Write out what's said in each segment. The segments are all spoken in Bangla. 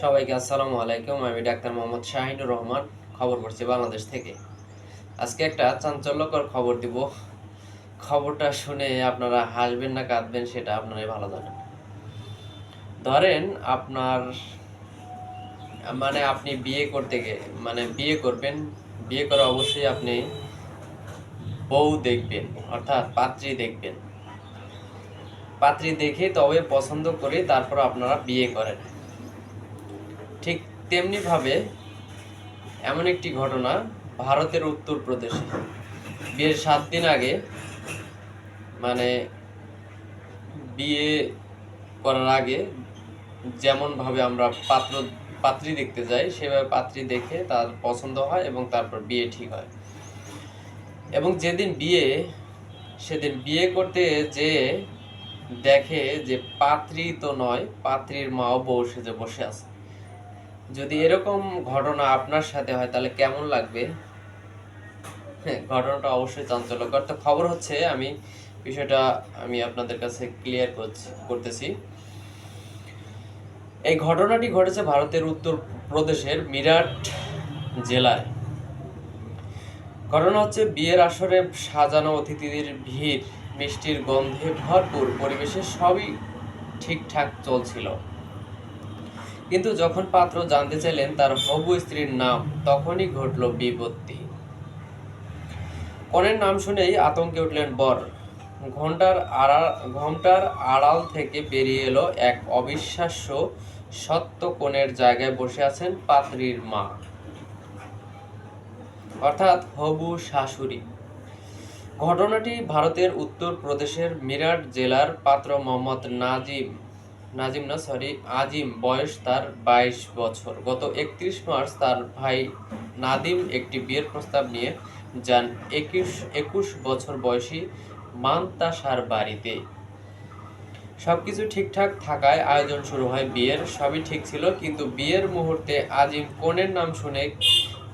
সবাইকে আসসালামু আলাইকুম। আমি ডাক্তার মোহাম্মদ শাহিনুর রহমান, খবর পড়ছি বাংলাদেশ থেকে। আজকে একটা চাঞ্চল্যকর খবর দিব। খবরটা শুনে আপনারা হাসবেন না কাঁদবেন, সেটা আপনারাই ভালো জানেন। ধরেন আপনার মানে আপনি বিয়ে করতে গে মানে বিয়ে করবেন, বিয়ে করে অবশ্যই আপনি বউ দেখবেন, অর্থাৎ পাত্রী দেখবেন। পাত্রী দেখে তবে পছন্দ করে তারপর আপনারা বিয়ে করেন। তেমনিভাবে এমন একটি ঘটনা ভারতের উত্তরপ্রদেশে। বিয়ের সাত দিন আগে মানে বিয়ে করার আগে যেমনভাবে আমরা পাত্র, পাত্রী দেখতে যাই, সেভাবে পাত্রী দেখে তার পছন্দ হয় এবং তারপর বিয়ে ঠিক হয়। এবং যেদিন বিয়ে, সেদিন বিয়ে করতে যে দেখে যে পাত্রী তো নয়, পাত্রীর মাও বউ সেজে বসে আছে। যদি এরকম ঘটনা আপনার সাথে হয়, তাহলে কেমন লাগবে? হ্যাঁ ঘটনাটা অবশ্যই চাঞ্চল্যকর। তো খবর হচ্ছে, আমি বিষয়টা আমি আপনাদের কাছে ক্লিয়ার করতেছি। এই ঘটনাটি ঘটেছে ভারতের উত্তর প্রদেশের মিরাট জেলায়। ঘটনা হচ্ছে, বিয়ের আসরে সাজানো অতিথিদের ভিড়, মিষ্টির গন্ধে ভরপুর পরিবেশে সবই ঠিকঠাক চলছিল। কিন্তু যখন পাত্র জানতে চাইলেন তার হবু স্ত্রীর নাম, তখনই ঘটল বিপত্তি। কনের নাম শুনেই আতঙ্কে উঠলেন বর। ঘণ্টার আড়াল ঘণ্টার আড়াল থেকে বেরিয়ে এলো এক অবিশ্বাস্য সত্য কোণের জায়গায় বসে আছেন পাত্রীর মা। অর্থাৎ হবু শাশুড়ি। ঘটনাটি ভারতের উত্তর প্রদেশের মিরাট জেলার পাত্র মোহাম্মদ নাজিম নাজিম না সরি আজিম, বয়স তার বাইশ বছর। গত একত্রিশ মার্চ তার ভাই নাদিম একটি বিয়ের প্রস্তাব নিয়ে যান। একুশ একুশ বছর বয়সী মান্তাসার বাড়িতে। সবকিছু ঠিকঠাক থাকায় আয়োজন শুরু হয় বিয়ের, সবই ঠিক ছিল, কিন্তু বিয়ের মুহূর্তে আজিম কনের নাম শুনে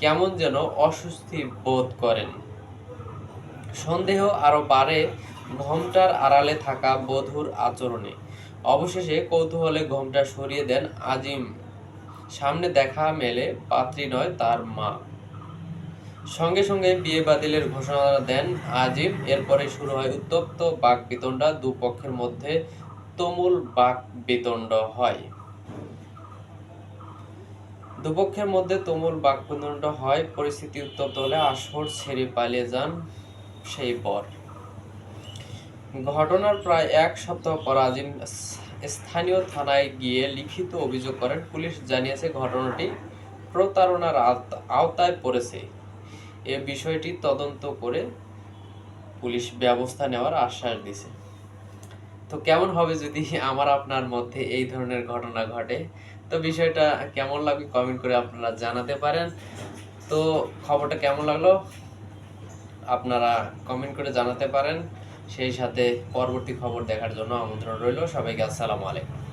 কেমন যেন অস্বস্তি বোধ করেন। সন্দেহ আরও বাড়ে ঘোমটার আড়ালে থাকা বধূর আচরণে। অবশেষে কৌতূহলে ঘোমটা সরিয়ে দেন আজিম। সামনে দেখা মেলে পাত্রী নয়, তার মা। সঙ্গে সঙ্গে বিয়ে বাতিলের ঘোষণা দেন আজিম। এরপরে শুরু হয় উত্তপ্ত বাক বিতণ্ডা দুপক্ষের মধ্যে তুমুল বাক বিতণ্ড হয়। দুপক্ষের মধ্যে তুমুল বাকবিতণ্ড হয়। পরিস্থিতি উত্তপ্ত হলে আসর ছেড়ে পালিয়ে যান সেই বর। ঘটনার প্রায় এক সপ্তাহ পর আজিম স্থানীয় থানায় গিয়ে লিখিত অভিযোগ করেন, পুলিশ জানিয়েছে ঘটনাটি প্রতারণার আওতায় পড়েছে। এ বিষয়টি তদন্ত করে পুলিশ ব্যবস্থা নেওয়ার আশ্বাস দিছে। তো কেমন হবে যদি আমার আপনার মধ্যে এই ধরনের ঘটনা ঘটে? তো বিষয়টা কেমন লাগবে কমেন্ট করে আপনারা জানাতে পারেন। তো খবরটা কেমন লাগল? আপনারা কমেন্ট করে জানাতে পারেন। সেই সাথে পরবর্তী খবর দেখার জন্য আমন্ত্রণ রইল। সবাইকে আসসালামু আলাইকুম।